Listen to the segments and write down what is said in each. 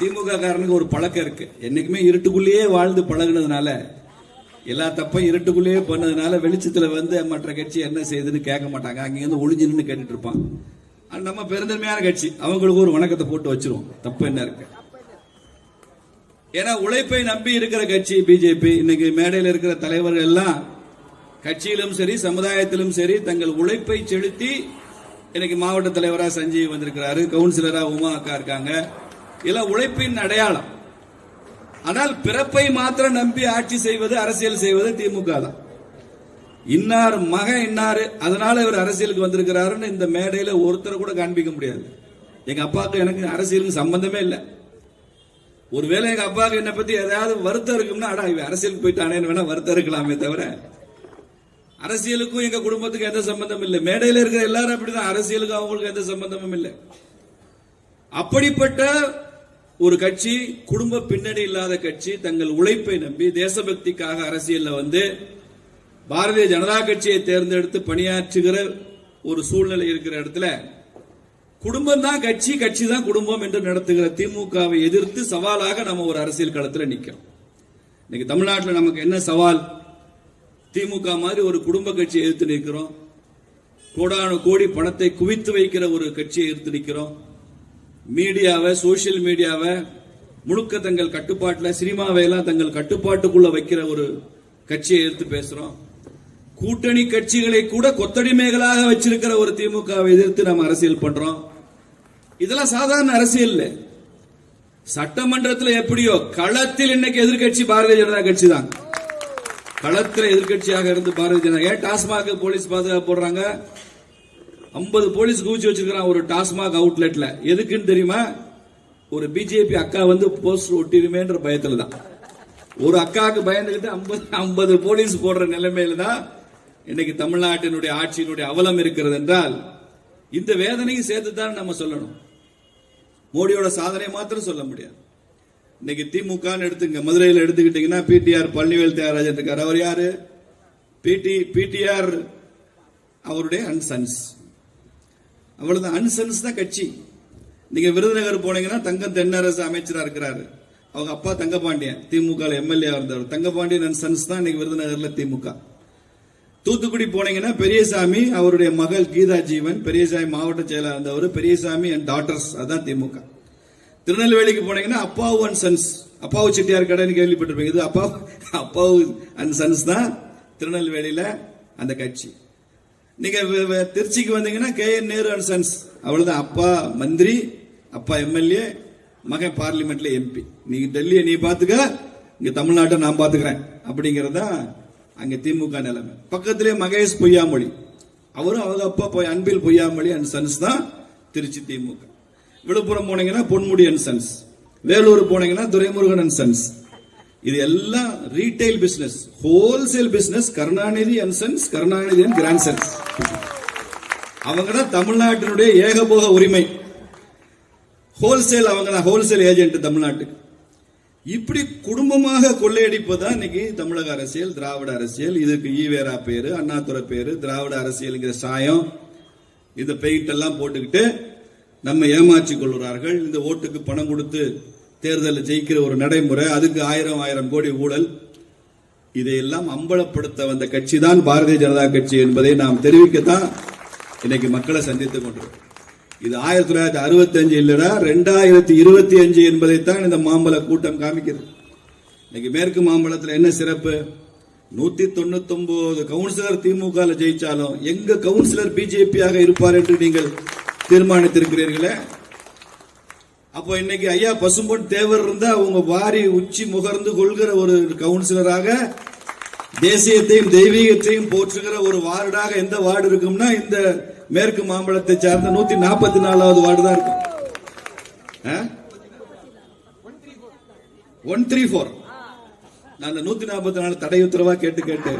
திமுக காரனுக்கு ஒரு பழக்கம் இருக்கு. என்னைக்குமே இருட்டுக்குள்ளேயே வாழ்ந்து பழகுனதுனால எல்லா தப்பையும் இருட்டுக்குள்ளேயே பண்ணதுனால வெளிச்சத்துல வந்து மற்ற கட்சி என்ன செய்யுதுன்னு கேட்க மாட்டாங்க. அங்கிருந்து ஒளிஞ்சு நின்று கேட்டுட்டு இருப்பான். நம்ம பெருந்தன்மையான கட்சி. அவங்களுக்கு ஒரு வணக்கத்தை போட்டு வச்சிருவோம். தப்பு என்ன இருக்கு? ஏன்னா உழைப்பை நம்பி இருக்கிற கட்சி பிஜேபி இன்னைக்கு மேடையில் இருக்கிற தலைவர்கள் எல்லாம் கட்சியிலும் சரி சமுதாயத்திலும் சரி தங்கள் உழைப்பை செலுத்தி இன்னைக்கு மாவட்ட தலைவரா சஞ்சீவ் வந்திருக்கிறாரு. கவுன்சிலரா உமா அக்கா இருக்காங்க. இல்ல உழைப்பின் அடையாளம். ஆனால் பிறப்பை மாத்திரம் நம்பி ஆட்சி செய்வது அரசியல் செய்வது திமுக தான். இன்னார் மகன் இன்னாரு அதனால இவர் அரசியலுக்கு வந்திருக்கிறாருன்னு இந்த மேடையில ஒருத்தர் கூட காண்பிக்க முடியாது. எங்க அப்பாவுக்கு எனக்கு அரசியலுக்கு சம்பந்தமே இல்லை. ஒருவேளை எங்க அப்பாவுக்கு என்னை பத்தி ஏதாவது வருத்தம் இருக்கும்னா அடா இவன் அரசியலுக்கு போயிட்டானேன்னு வேணா வருத்தம் இருக்கலாமே தவிர அரசியலுக்கும் எங்க குடும்பத்துக்கு எந்த சம்பந்தம் இல்லை. மேடையில் இருக்கிற எல்லாரும் அப்படிதான். அரசியலுக்கும் அவங்களுக்கு எந்த சம்பந்தமும் இல்லை. அப்படிப்பட்ட ஒரு கட்சி குடும்ப பின்னணி இல்லாத கட்சி தங்கள் உழைப்பை நம்பி தேசபக்திக்காக அரசியல்ல வந்து பாரதிய ஜனதா கட்சியை தேர்ந்தெடுத்து பணியாற்றுகிற ஒரு சூழ்நிலை இருக்கிற இடத்துல குடும்பம் தான் கட்சி கட்சி தான் குடும்பம் என்று நடத்துகிற திமுகவை எதிர்த்து சவாலாக நம்ம ஒரு அரசியல் களத்தில் நிற்கிறோம் இன்னைக்கு தமிழ்நாட்டில் நமக்கு என்ன சவால்? திமுக மாதிரி ஒரு குடும்ப கட்சியை எதிர்த்து நிற்கிறோம். கோடான கோடி பணத்தை குவித்து வைக்கிற ஒரு கட்சியை எதிர்த்து நிற்கிறோம். மீடியாவை சோசியல் மீடியாவை முழுக்க தங்கள் கட்டுப்பாட்டில் சினிமாவை எல்லாம் தங்கள் கட்டுப்பாட்டுக்குள்ள வைக்கிற ஒரு கட்சியை எதிர்த்து பேசுறோம். கூட்டணி கட்சிகளை கூட கொத்தடிமைகளாக வச்சிருக்கிற ஒரு திமுகவை எதிர்த்து நம்ம அரசியல் பண்றோம். இதெல்லாம் சாதாரண அரசியல் சட்டமன்றத்தில் எப்படியோ களத்தில் இன்னைக்கு எதிர்க்கட்சி பாரதிய ஜனதா கட்சி தான் களத்தில் எதிர்க்கட்சியாக இருந்து பாரதிய ஜனதா. ஏன் டாஸ்மாக போலீஸ் பாதுகாப்பு போடுறாங்க? ஐம்பது போலீஸ் குவிச்சு வச்சிருக்கிறான் ஒரு டாஸ்மாக் அவுட்லெட்ல எதுக்குன்னு தெரியுமா? ஒரு பிஜேபி அக்கா வந்து போஸ்டர் ஒட்டிருமேன்ற பயத்துல தான் ஒரு அக்காவுக்கு பயந்துகிட்டு ஐம்பது ஐம்பது போலீஸ் போடுற நிலைமையில தான் இன்னைக்கு தமிழ்நாட்டினுடைய ஆட்சியினுடைய அவலம் இருக்கிறது என்றால் இந்த வேதனையும் சேர்த்து தான் நம்ம சொல்லணும். மோடியோட சாதனை மாத்திரம் சொல்ல முடியாது. இன்னைக்கு திமுக எடுத்துங்க. மதுரையில் எடுத்துக்கிட்டீங்கன்னா பிடிஆர் பழனிவேல் தியாகராஜன் இருக்கார். அவர் யாரு? பிடி பிடிஆர் அவருடைய அன்சன்ஸ். அவ்வளவுதான் அன்சன்ஸ் தான் கட்சி. நீங்க விருதுநகர் போனீங்கன்னா தங்கம் தென்னரசு அமைச்சரா இருக்கிறாரு. அவங்க அப்பா தங்கபாண்டியன் திமுக எம்எல்ஏ இருந்தவர் தங்கபாண்டியன் அண்ட் சன்ஸ் தான் இன்னைக்கு விருதுநகர்ல திமுக. தூத்துக்குடி போனீங்கன்னா பெரியசாமி அவருடைய மகள் கீதா ஜீவன் பெரியசாமி மாவட்ட செயலாளர் இருந்தவர் பெரியசாமி அண்ட் டாட்டர்ஸ் அதான் திமுக. திருநெல்வேலிக்கு போனீங்கன்னா அப்பாவு அண்ட் சன்ஸ் அப்பாவு செட்டியார் கடைன்னு கேள்விப்பட்டிருப்பீங்க. இது அப்பா அப்பாவு அண்ட் சன்ஸ் தான் திருநெல்வேலியில அந்த கட்சி. நீங்க திருச்சிக்கு வந்தீங்கன்னா K N Nehru and sons அவ்வளவுதான் அப்பா மந்திரி அப்பா எம்எல்ஏ மகன் பார்லிமெண்ட்ல எம்பி நீங்க டெல்லியை நீ பாத்துக்க இங்க தமிழ்நாட்டை நான் பாத்துக்கிறேன். அப்படிங்கறதா அங்க திமுக நிலைமை. பக்கத்திலே மகேஷ் பொய்யாமொழி. அவரும் அவங்க அப்பா போய் அன்பில் பொய்யாமொழி அண்ட் சன்ஸ் தான் திருச்சி திமுக. விழுப்புரம் போனீங்கன்னா பொன்முடி அண்ட் சன்ஸ் வேலூர் போனீங்கன்னா துரைமுருகன் அண்ட் சன்ஸ் இது எல்லாம் retail business wholesale business Karunanidhi and sons Karunanidhi and grandsons அவங்க தான் தமிழ்நாட்டினுடைய ஏகபோக உரிமை. ஹோல்சேல் அவங்க தான் ஹோல்சேல் ஏஜென்ட் தமிழ்நாட்டுக்கு. இப்படி குடும்பமாக கொள்ளையடிப்பதுதான் இன்னைக்கு தமிழக அரசியல் திராவிட அரசியல். இதுக்கு ஈவேரா பேரு அண்ணாதுரை பேரு திராவிட அரசியல்ங்கிற சாயம். இந்த பெயிண்ட் எல்லாம் போட்டுக்கிட்டு நம்ம ஏமாற்றி கொள்கிறார்கள் இந்த ஓட்டுக்கு பணம் கொடுத்து தேர்தலில் ஜெயிக்கிற ஒரு நடைமுறை அதுக்கு ஆயிரம் ஆயிரம் கோடி ஊழல். இதையெல்லாம் அம்பலப்படுத்த வந்த கட்சி தான் பாரதிய ஜனதா கட்சி என்பதை நாம் தெரிவிக்கத்தான் இன்னைக்கு மக்களை சந்தித்துக் கொண்டிருக்கோம் இது ஆயிரத்தி தொள்ளாயிரத்தி அறுபத்தி அஞ்சு இல்லடா ரெண்டாயிரத்தி இருபத்தி அஞ்சு என்பதைத்தான் இந்த மாம்பழ கூட்டம் காமிக்கிறது இன்னைக்கு மேற்கு மாம்பழத்தில் என்ன சிறப்பு? நூத்தி தொண்ணூத்தி ஒன்பது கவுன்சிலர் திமுக ஜெயிச்சாலும் எங்க கவுன்சிலர் பிஜேபியாக இருப்பார் என்று நீங்கள் தீர்மானித்திருக்கிறீர்களே? அப்போ இன்னைக்கு ஐயா பசும்பொன் தேவர் இருந்தா அவங்க வாரி உச்சி முகர்ந்து கொள்கிற ஒரு கவுன்சிலராக தேசியத்தையும் தெய்வீகத்தையும் போற்றுகிற ஒரு வார்டாக எந்த வார்டு இருக்கும்னா இந்த மேற்கு மாம்பழத்தை சார்ந்த நூத்தி நாற்பத்தி நாலாவது வார்டு தான் இருக்கும். One three four. நான் அந்த நூத்தி நாற்பத்தி நாலு தடை உத்தரவா கேட்டு கேட்டு.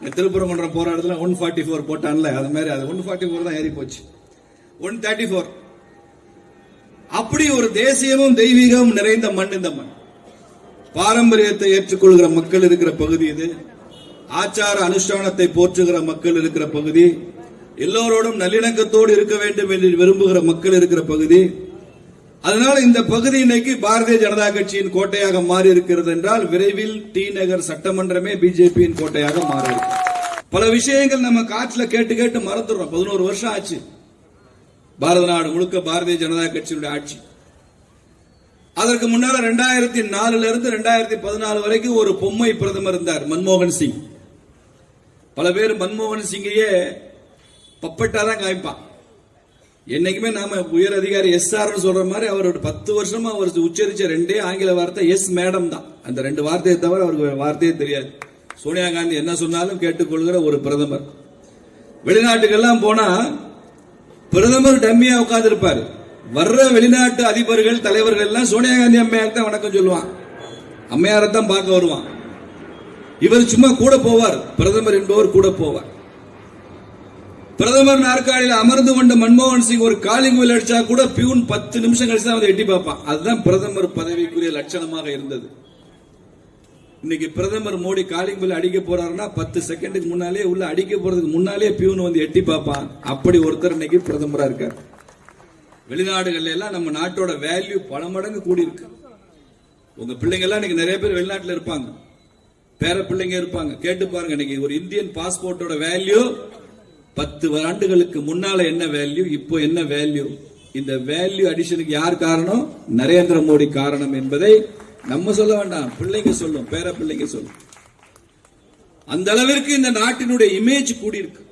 இந்த திருப்பரங்குன்றம் ஒன் ஃபார்ட்டி ஃபோர் போட்டான்ல அது மாதிரி அது ஒன் ஃபார்ட்டி ஃபோர் தான் ஏறி போச்சு ஒன் தேர்ட்டி ஃபோர். அப்படி ஒரு தேசியமும் தெய்வீகமும் நிறைந்த மண் இந்த மண். பாரம்பரியத்தை ஏற்றுக்கொள்கிற மக்கள் இருக்கிற பகுதி இது. ஆச்சார அனுஷ்டானத்தை போற்றுகிற மக்கள் இருக்கிற பகுதி. எல்லோரோடும் நல்லிணக்கத்தோடு இருக்க வேண்டும் என்று விரும்புகிற மக்கள் இருக்கிற பகுதி. அதனால இந்த பகுதி இன்னைக்கு பாரதிய ஜனதா கட்சியின் கோட்டையாக மாறி இருக்கிறது என்றால் விரைவில் டி நகர் சட்டமன்றமே பிஜேபியின் கோட்டையாக மாறி இருக்கு. பல விஷயங்கள் நம்ம காற்றுல கேட்டு கேட்டு மறந்துடுறோம். பதினோரு வருஷம் ஆச்சு. பாரத நாடு முழுக்க பாரதிய ஜனதா கட்சியினுடைய ஆட்சி. அதற்கு முன்னால ரெண்டாயிரத்தி நாலுல இருந்து ரெண்டாயிரத்தி பதினாலு வரைக்கும் ஒரு பொம்மை பிரதமர் இருந்தார் மன்மோகன் சிங். பல பேர் மன்மோகன் சிங்கையே பப்பட்டா தான் காமிப்பான். என்னைக்குமே நாம உயர் அதிகாரி எஸ் ஆர் சொல்ற மாதிரி அவரோட பத்து வருஷமா அவர் உச்சரிச்ச ரெண்டே ஆங்கில வார்த்தை எஸ் மேடம் தான். அந்த ரெண்டு வார்த்தையை தவிர அவருக்கு வார்த்தையே தெரியாது. சோனியா காந்தி என்ன சொன்னாலும் கேட்டுக்கொள்கிற ஒரு பிரதமர். வெளிநாட்டுக்கெல்லாம் போனா பிரதமர் டம்மியா உட்கார்ந்துருப்பார். வர்ற வெளிநாட்டு அதிபர்கள் தலைவர்கள் எல்லாம் சோனியா காந்தி அம்மையார் தான் வணக்கம் சொல்லுவான். அம்மையாரை தான் பார்க்க வருவான். இவர் சும்மா கூட போவார். பிரதமர் என்பவர் கூட போவார். பிரதமர் நாற்காலியில் அமர்ந்து கொண்ட மன்மோகன் சிங் ஒரு காலிங் கோயில் அடிச்சா கூட பியூன் பத்து நிமிஷம் கழிச்சு தான் வந்து எட்டி பார்ப்பான். அதுதான் பிரதமர் பதவிக்குரிய லட்சணமாக இருந்தது. இன்னைக்கு பிரதமர் மோடி காலிங் பில் அடிக்க போறாருன்னா பத்து செகண்டுக்கு முன்னாலே உள்ள அடிக்க போறதுக்கு முன்னாலே பியூன் வந்து எட்டி பார்ப்பான். அப்படி ஒருத்தர் இன்னைக்கு பிரதமரா இருக்கார். வெளிநாடுகள்ல எல்லாம் நம்ம நாட்டோட வேல்யூ பல மடங்கு கூடி இருக்கு உங்க பிள்ளைங்க எல்லாம் இன்னைக்கு நிறைய பேர் வெளிநாட்டுல இருப்பாங்க. பேர பிள்ளைங்க இருப்பாங்க. கேட்டு பாருங்க இன்னைக்கு ஒரு இந்தியன் பாஸ்போர்ட்டோட வேல்யூ பத்து ஆண்டுகளுக்கு முன்னால என்ன வேல்யூ இப்போ என்ன வேல்யூ இந்த வேல்யூ அடிஷனுக்கு யார் காரணம்? நரேந்திர மோடி காரணம் என்பதை நம்ம சொல்ல வேண்டாம். பிள்ளைங்க சொல்லும். பேர பிள்ளைங்க சொல்லும். அந்த அளவிற்கு இந்த நாட்டினுடைய இமேஜ் கூடி இருக்கு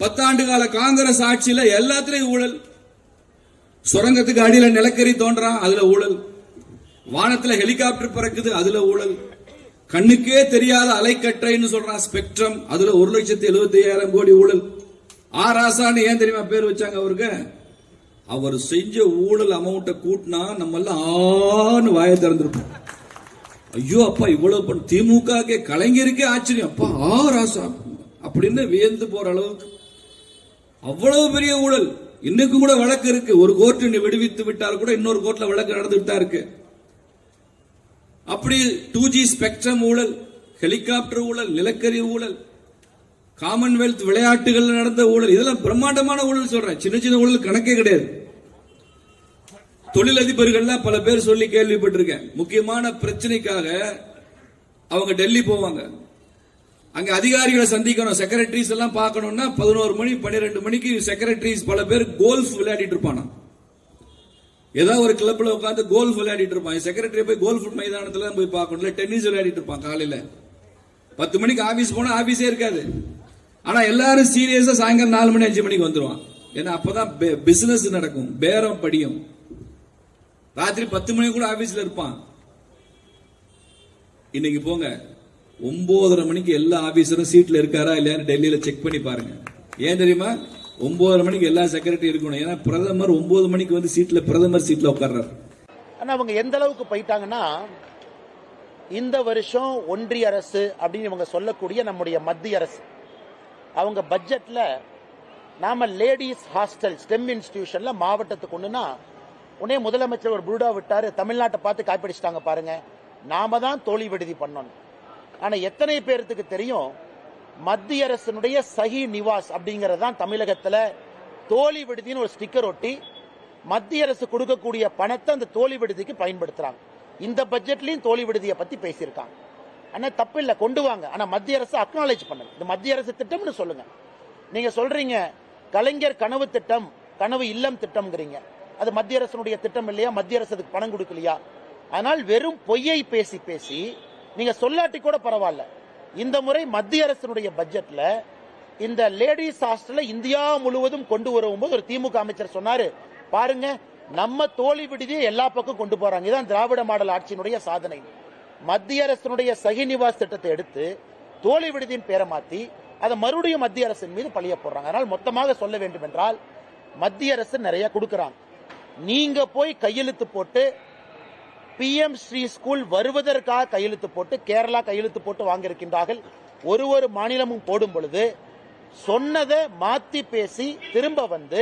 பத்தாண்டு கால காங்கிரஸ் ஆட்சியில எல்லாத்திலையும் ஊழல். சுரங்கத்துக்கு அடியில நிலக்கரி தோன்றான் அதுல ஊழல். வானத்துல ஹெலிகாப்டர் பறக்குது அதுல ஊழல். கண்ணுக்கே தெரியாத அலைக்கற்றைன்னு சொல்றான் ஸ்பெக்ட்ரம் அதுல ஒரு லட்சத்தி எழுபத்தி ஐயாயிரம் கோடி ஊழல். ஆராசான்னு ஏன் தெரியுமா பேர் வச்சாங்க அவருக்கு? அவர் செஞ்ச ஊழல் அமௌண்ட்டை கூட்டினா நம்ம எல்லாம் ஆன்னு வாய திறந்துருப்போம். ஐயோ அப்பா இவ்வளவு பண்ண திமுக கலைஞருக்கே ஆச்சரியம். அப்பா ஆ ராசா அப்படின்னு வியந்து போற அளவுக்கு. அவ்வளவு பெரிய ஊழல். இன்னைக்கு கூட வழக்கு இருக்கு. ஒரு கோர்ட் விடுவித்து விட்டால் கூட இன்னொரு கோர்ட்ல வழக்கு நடந்துட்டு தான் இருக்கு. அப்படி டூ ஜி ஸ்பெக்ட்ரம் ஊழல் ஹெலிகாப்டர் ஊழல் நிலக்கரி ஊழல் காமன்வெல்த் விளையாட்டுகள் நடந்த ஊழல் இதெல்லாம் பிரம்மாண்டமான ஊழல் சொல்றேன். சின்ன சின்ன ஊழல் கணக்கே கிடையாது. தொழிலதிபர்கள்லாம் பல பேர் சொல்லி கேள்விப்பட்டிருக்கேன். முக்கியமான பிரச்சனைக்காக அவங்க டெல்லி போவாங்க. அங்க அதிகாரிகளை சந்திக்கணும். செக்ரட்டரிஸ் எல்லாம் பார்க்கணும்னா பதினோரு மணி பன்னிரெண்டு மணிக்கு செக்ரட்டரிஸ் பல பேர் கோல்ஃப் விளையாடிட்டு இருப்பானா? ஏதாவது ஒரு கிளப்ல உட்காந்து கோல்ஃப் விளையாடிட்டு இருப்பான். செக்ரட்டரி போய் கோல்ஃப் மைதானத்துல போய் பார்க்கணும். டென்னிஸ் விளையாடிட்டு இருப்பான் காலையில. பத்து மணிக்கு ஆபீஸ் போனா ஆபீஸே இருக்காது. ஆனா எல்லாரும் சீரியஸா சாயங்காலம் நாலு மணி அஞ்சு மணிக்கு வந்துருவான். ஏன்னா அப்பதான் பிசினஸ் நடக்கும். பேரம் படியும். ராத்திரி பத்து மணி கூட ஆபீஸ்ல இருப்பான். இன்னைக்கு போங்க. ஒன்பதரை மணிக்கு எல்லா ஆபீசரும் சீட்ல இருக்காரா இல்லையான்னு டெல்லியில செக் பண்ணி பாருங்க. ஏன் தெரியுமா? ஒன்பதரை மணிக்கு எல்லா செக்ரட்டரி இருக்கணும். ஏன்னா பிரதமர் ஒன்பது மணிக்கு வந்து சீட்ல பிரதமர் சீட்ல உட்கார்றாரு. ஆனா அவங்க எந்த அளவுக்கு போயிட்டாங்கன்னா இந்த வருஷம் ஒன்றிய அரசு அப்படின்னு இவங்க சொல்லக்கூடிய நம்முடைய மத்திய அரசு. அவங்க பட்ஜெட்ல நாம லேடிஸ் ஹாஸ்டல் ஸ்டெம் இன்ஸ்டிடியூஷன்ல மாவட்டத்துக்கு ஒண்ணுனா உடனே முதலமைச்சர் ஒரு புருடா விட்டாரு தமிழ்நாட்டை பார்த்து காய்ப்பிடிச்சிட்டாங்க பாருங்க. நாம தான் தோழி விடுதி பண்ணணும். ஆனா எத்தனை பேர்த்துக்கு தெரியும் மத்திய அரசினுடைய சஹி நிவாஸ் அப்படிங்கிறது தான் தமிழகத்துல தோழி விடுதின்னு ஒரு ஸ்டிக்கர் ஒட்டி மத்திய அரசு கொடுக்கக்கூடிய பணத்தை அந்த தோழி விடுதிக்கு பயன்படுத்துறாங்க. இந்த பட்ஜெட்லயும் தோழி விடுதியை பத்தி பேசியிருக்காங்க. ஆனால் தப்பு இல்லை கொண்டு வாங்க. ஆனால் மத்திய அரசு அக்னாலேஜ் பண்ணுங்க இது மத்திய அரசு திட்டம்னு சொல்லுங்க. நீங்க சொல்றீங்க கலைஞர் கனவு திட்டம் கனவு இல்லம் திட்டம்ங்கிறீங்க. அது மத்திய அரசனுடைய திட்டம் இல்லையா? மத்திய அரசு அதுக்கு பணம் கொடுக்கலையா? ஆனால் வெறும் பொய்யை பேசி பேசி நீங்க சொல்லாட்டி கூட பரவாயில்ல. இந்த முறை மத்திய அரசினுடைய பட்ஜெட்ல இந்த லேடிஸ் ஹாஸ்டல்ல இந்தியா முழுவதும் கொண்டு வரும்போது ஒரு திமுக அமைச்சர் சொன்னாரு பாருங்க நம்ம தோழி விடுதியை எல்லா பக்கம் கொண்டு போறாங்க. இதான் திராவிட மாடல் ஆட்சியினுடைய சாதனை. மத்திய அரசினுடைய சகிநிவாஸ் திட்டத்தை எடுத்து தோழி விடுதியின் பேரை மாற்றி அதை மறுபடியும் மத்திய அரசின் மீது பழிய போடுறாங்க. அதனால் மொத்தமாக சொல்ல வேண்டும் என்றால் மத்திய அரசு நிறைய கொடுக்குறாங்க. நீங்க போய் கையெழுத்து போட்டு பிஎம் ஸ்ரீ ஸ்கூல் வருவதற்காக கையெழுத்து போட்டு கேரளா கையெழுத்து போட்டு வாங்கியிருக்கின்றார்கள். ஒரு ஒரு மாநிலமும் போடும் பொழுது சொன்னதை மாத்தி பேசி திரும்ப வந்து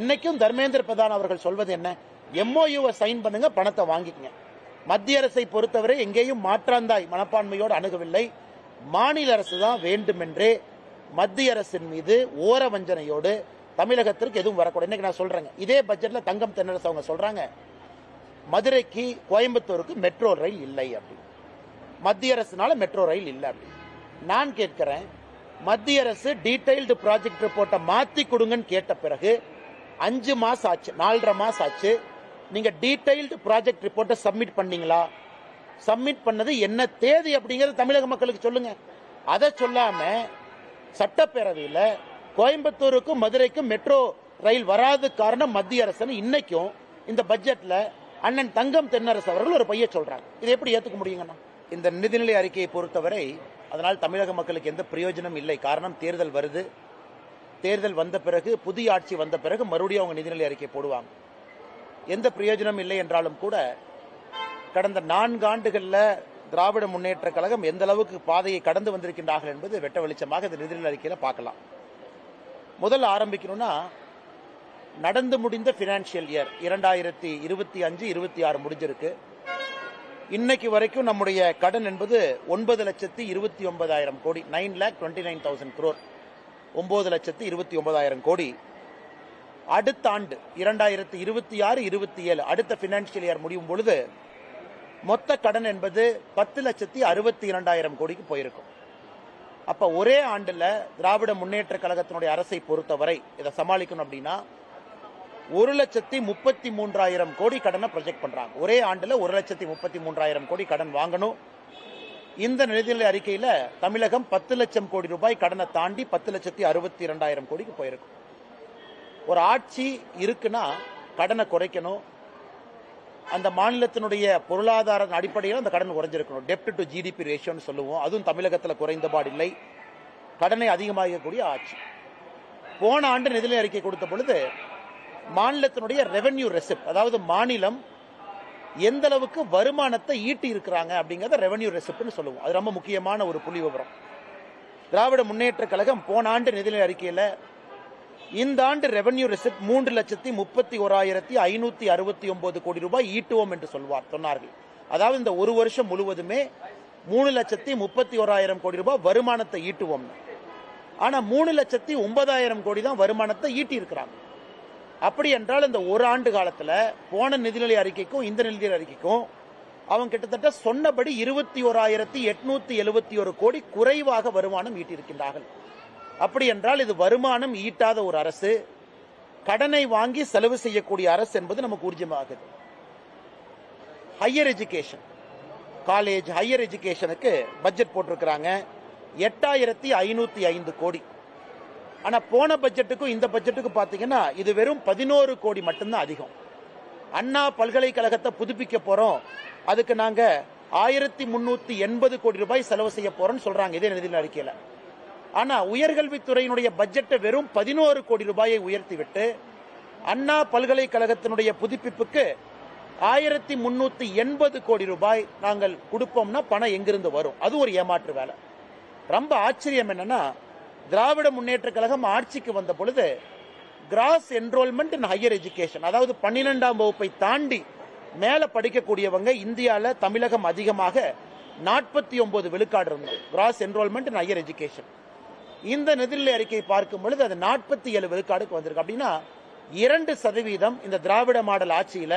இன்னைக்கும் தர்மேந்திர பிரதான் அவர்கள் சொல்வது என்ன? எம்ஓயூவை சைன் பண்ணுங்க பணத்தை வாங்கிக்கங்க. மத்திய அரசை பொறுத்தவரை எங்கேயும் மாற்றாந்தாய் மனப்பான்மையோடு அணுகவில்லை. மாநில அரசு தான் வேண்டுமென்றே மத்திய அரசின் மீது ஓர வஞ்சனையோடு தமிழகத்திற்கு எதுவும் வரக்கூடாது. இன்னைக்கு நான் சொல்றேங்க. இதே பட்ஜெட்ல தங்கம் தென்னரசு அவங்க சொல்றாங்க மதுரைக்கு கோயம்புத்தூருக்கு மெட்ரோ ரயில் இல்லை அப்படி. மத்திய அரசுனால மெட்ரோ ரயில் இல்லை அப்படி. நான் கேட்கிறேன் மத்திய அரசு டீடைல்டு ப்ராஜெக்ட் ரிப்போர்ட்டை மாத்தி கொடுங்கன்னு கேட்ட பிறகு அஞ்சு மாசம் ஆச்சு நாலரை மாசம் ஆச்சு நீங்கள் டீடைல்டு ப்ராஜெக்ட் ரிப்போர்ட்டை சப்மிட் பண்ணீங்களா? சப்மிட் பண்ணது என்ன தேதி அப்படிங்கறது தமிழக மக்களுக்கு சொல்லுங்க. அதை சொல்லாம சட்டப்பேரவையில் கோயம்புத்தூருக்கும் மதுரைக்கும் மெட்ரோ ரயில் வராத காரணம் மத்திய அரசு இன்னைக்கும் இந்த பட்ஜெட்ல அண்ணன் தங்கம் தென்னரசு அவர்கள் ஒரு பைய சொல்றாங்க இதை எப்படி ஏத்துக்க முடியுங்கண்ணா இந்த நிதிநிலை அறிக்கையை பொறுத்தவரை அதனால் தமிழக மக்களுக்கு எந்த பிரயோஜனம் இல்லை. காரணம் தேர்தல் வருது. தேர்தல் வந்த பிறகு புதிய ஆட்சி வந்த பிறகு மறுபடியும் அவங்க நிதிநிலை அறிக்கை போடுவாங்க. எந்த பிரயோஜனம் இல்லை என்றாலும் கூட கடந்த நான்கு திராவிட முன்னேற்ற கழகம் எந்த அளவுக்கு பாதையை கடந்து வந்திருக்கின்றார்கள் என்பது வெட்ட வெளிச்சமாக இந்த நிதிநிலை அறிக்கையில் பார்க்கலாம். முதல்ல ஆரம்பிக்கணும்னா நடந்து முடிந்த பினான்சியல் இயர் இரண்டாயிரத்தி இருபத்தி அஞ்சு இருபத்தி ஆறு முடிஞ்சிருக்கு. இன்னைக்கு வரைக்கும் நம்முடைய கடன் என்பது ஒன்பது லட்சத்தி இருபத்தி ஒன்பதாயிரம் கோடி nine lakh twenty nine thousand crore ஒன்பது லட்சத்தி இருபத்தி ஒன்பதாயிரம் கோடி. அடுத்த ஆண்டு இரண்டாயிரத்தி இருபத்தி ஆறு இருபத்தி ஏழு அடுத்த பினான்சியல் இயர் முடியும் பொழுது மொத்த கடன் என்பது பத்து லட்சத்தி அறுபத்தி இரண்டாயிரம் கோடிக்கு போயிருக்கும். அப்ப ஒரே ஆண்டுல திராவிட முன்னேற்ற கழகத்தினுடைய அரசை பொறுத்தவரை இதை சமாளிக்கணும் அப்படின்னா ஒரு லட்சத்தி முப்பத்தி மூன்றாயிரம் கோடி கடனை ப்ரொஜெக்ட் பண்றாங்க. ஒரே ஆண்டுல ஒரு லட்சத்தி முப்பத்தி மூன்றாயிரம் கோடி கடன் வாங்கணும். இந்த நிதிநிலை அறிக்கையில தமிழகம் பத்து லட்சம் கோடி ரூபாய் கடனை தாண்டி பத்து லட்சத்தி அறுபத்தி இரண்டாயிரம் கோடிக்கு போயிருக்கும். ஒரு ஆட்சி இருக்குன்னா கடனை குறைக்கணும். அந்த மாநிலத்தினுடைய பொருளாதார அடிப்படையில் அந்த கடன் குறைஞ்சிருக்கணும். டெப்ட் டு ஜிடிபி ரேஷியோன்னு சொல்லுவோம். அதுவும் தமிழகத்தில் குறைந்தபாடு இல்லை கடனை அதிகமாகக்கூடிய ஆட்சி. போன ஆண்டு நிதிநிலை அறிக்கை கொடுத்த பொழுது மாநிலத்தினுடைய ரெவென்யூ ரெசிப்ட் அதாவது மாநிலம் எந்த அளவுக்கு வருமானத்தை ஈட்டி இருக்கிறாங்க அப்படிங்கறத ரெவென்யூ ரெசிப்ட்னு சொல்லுவோம். அது ரொம்ப முக்கியமான ஒரு புள்ளி விவரம் திராவிட முன்னேற்ற கழகம் போன ஆண்டு நிதிநிலை அறிக்கையில இந்த ஆண்டு ரெவன்யூ ரெசிப்ட் மூன்று லட்சத்தி முப்பத்தி ஓராயிரத்தி ஐநூத்தி அறுபத்தி ஒன்பது கோடி ரூபாய் ஈட்டுவோம் என்று சொல்வார் சொன்னார்கள். அதாவது இந்த ஒரு வருஷம் முழுவதுமே மூணு லட்சத்தி முப்பத்தி ஓராயிரம் கோடி ரூபாய் வருமானத்தை ஈட்டுவோம். ஆனா மூணு லட்சத்தி ஒன்பதாயிரம் கோடி தான் வருமானத்தை ஈட்டி இருக்கிறாங்க அப்படி என்றால் இந்த ஒரு ஆண்டு காலத்துல போன நிதிநிலை அறிக்கைக்கும் இந்த நிதிநிலை அறிக்கைக்கும் அவங்க கிட்டத்தட்ட சொன்னபடி இருபத்தி ஓராயிரத்தி எட்நூத்தி எழுபத்தி ஒரு கோடி குறைவாக வருமானம் ஈட்டியிருக்கின்றார்கள். அப்படி என்றால் இது வருமானம் ஈட்டாத ஒரு அரசு. கடனை வாங்கி செலவு செய்யக்கூடிய அரசு என்பது நமக்கு ஊர்ஜமாகுது ஹையர் எஜுகேஷன் காலேஜ் ஹையர் எஜுகேஷனுக்கு பட்ஜெட் போட்டிருக்கிறாங்க. எட்டாயிரத்தி ஐநூத்தி ஐந்து கோடி. ஆனா போன பட்ஜெட்டுக்கும் இந்த பட்ஜெட்டுக்கும் பாத்தீங்கன்னா இது வெறும் பதினோரு கோடி மட்டும்தான் அதிகம். அண்ணா பல்கலைக்கழகத்தை புதுப்பிக்க போறோம். அதுக்கு நாங்க ஆயிரத்தி முன்னூத்தி எண்பது கோடி ரூபாய் செலவு செய்ய போறோம்னு சொல்றாங்க. இதே நிதி அறிக்கையில. ஆனா உயர்கல்வித்துறையினுடைய பட்ஜெட்டை வெறும் பதினோரு கோடி ரூபாயை உயர்த்திவிட்டு அண்ணா பல்கலைக்கழகத்தினுடைய புதுப்பிப்புக்கு ஆயிரத்தி முன்னூத்தி எண்பது கோடி ரூபாய் நாங்கள் கொடுப்போம்னா பணம் எங்கிருந்து வரும்? அது ஒரு ஏமாற்று வேலை. ரொம்ப ஆச்சரியம் என்னன்னா திராவிட முன்னேற்ற கழகம் ஆட்சிக்கு வந்த பொழுது gross enrolment in higher education அதாவது பன்னிரெண்டாம் வகுப்பை தாண்டி மேல படிக்கக்கூடியவங்க இந்தியாவில் தமிழகம் அதிகமாக நாற்பத்தி ஒன்பது விழுக்காடு இருந்தது. Gross enrolment in higher education இந்த நிதிநிலை அறிக்கையை பார்க்கும் பொழுது அது நாற்பத்தி ஏழு விழுக்காடுக்கு வந்திருக்கு. அப்படின்னா இரண்டு சதவீதம் இந்த திராவிட மாடல் ஆட்சியில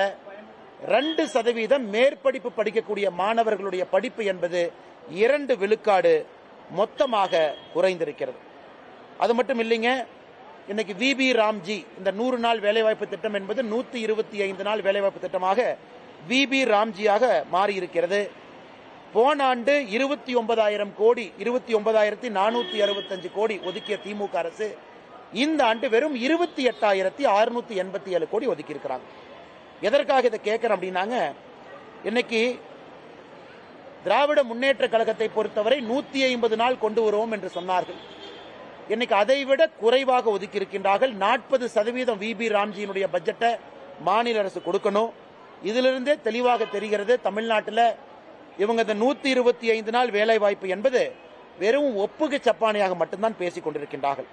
ரெண்டு சதவீதம் மேற்படிப்பு படிக்கக்கூடிய மாணவர்களுடைய படிப்பு என்பது இரண்டு விழுக்காடு மொத்தமாக குறைந்திருக்கிறது. அது மட்டும் இல்லைங்க இன்னைக்கு விபி ராம்ஜி இந்த நூறு நாள் வேலைவாய்ப்பு திட்டம் என்பது நூத்தி இருபத்தி ஐந்து நாள் வேலைவாய்ப்பு திட்டமாக விபி ராம்ஜியாக மாறியிருக்கிறது. போன ஆண்டு இருபத்தி ஒன்பதாயிரம் கோடி இருபத்தி ஒன்பதாயிரத்தி நானூத்தி அறுபத்தஞ்சு கோடி ஒதுக்கிய திமுக அரசு இந்த ஆண்டு வெறும் இருபத்தி எட்டாயிரத்தி அறுநூத்தி எண்பத்தி ஏழு கோடி ஒதுக்கி இருக்கிறாங்க. எதற்காக இதை கேட்கிறேன் அப்படின்னாங்க இன்னைக்கு திராவிட முன்னேற்ற கழகத்தை பொறுத்தவரை நூத்தி ஐம்பது நாள் கொண்டு வருவோம் என்று சொன்னார்கள். இன்னைக்கு அதை விட குறைவாக ஒதுக்கி இருக்கின்றார்கள். நாற்பது சதவீதம் விபி ராம்ஜியினுடைய பட்ஜெட்டை மாநில அரசு கொடுக்கணும். இதிலிருந்தே தெளிவாக தெரிகிறது தமிழ்நாட்டில் இவங்க இந்த நூத்தி இருபத்தி ஐந்து நாள் வேலை வாய்ப்பு என்பது வெறும் ஒப்புகை சப்பானியாக மட்டும்தான் பேசிக் கொண்டிருக்கின்றார்கள்.